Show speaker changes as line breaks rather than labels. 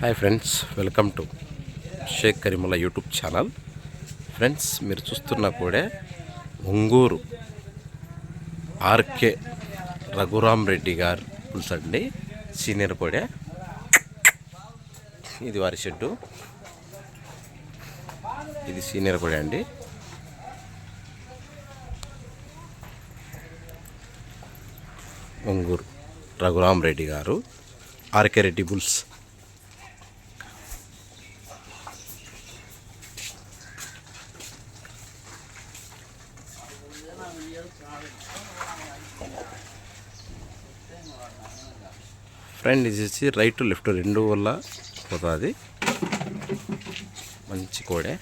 Hi friends welcome to Shaik Kareemulla YouTube channel. Friends మీరు చూస్తున్న కూడా ఒంగూరు ఆర్కే రఘురామ్ రెడ్డి గారు పులుసు అండి. సీనియర్ కూడా. ఇది వారి షెడ్డు. ఇది సీనియర్ కూడా అండి. ఒంగూరు రఘురామ్ రెడ్డి గారు. RK Reddy bulls. ఫ్రెండ్ ఇది వచ్చి రైట్ లెఫ్ట్ రెండు వల్ల పోతుంది. మంచి కోడే.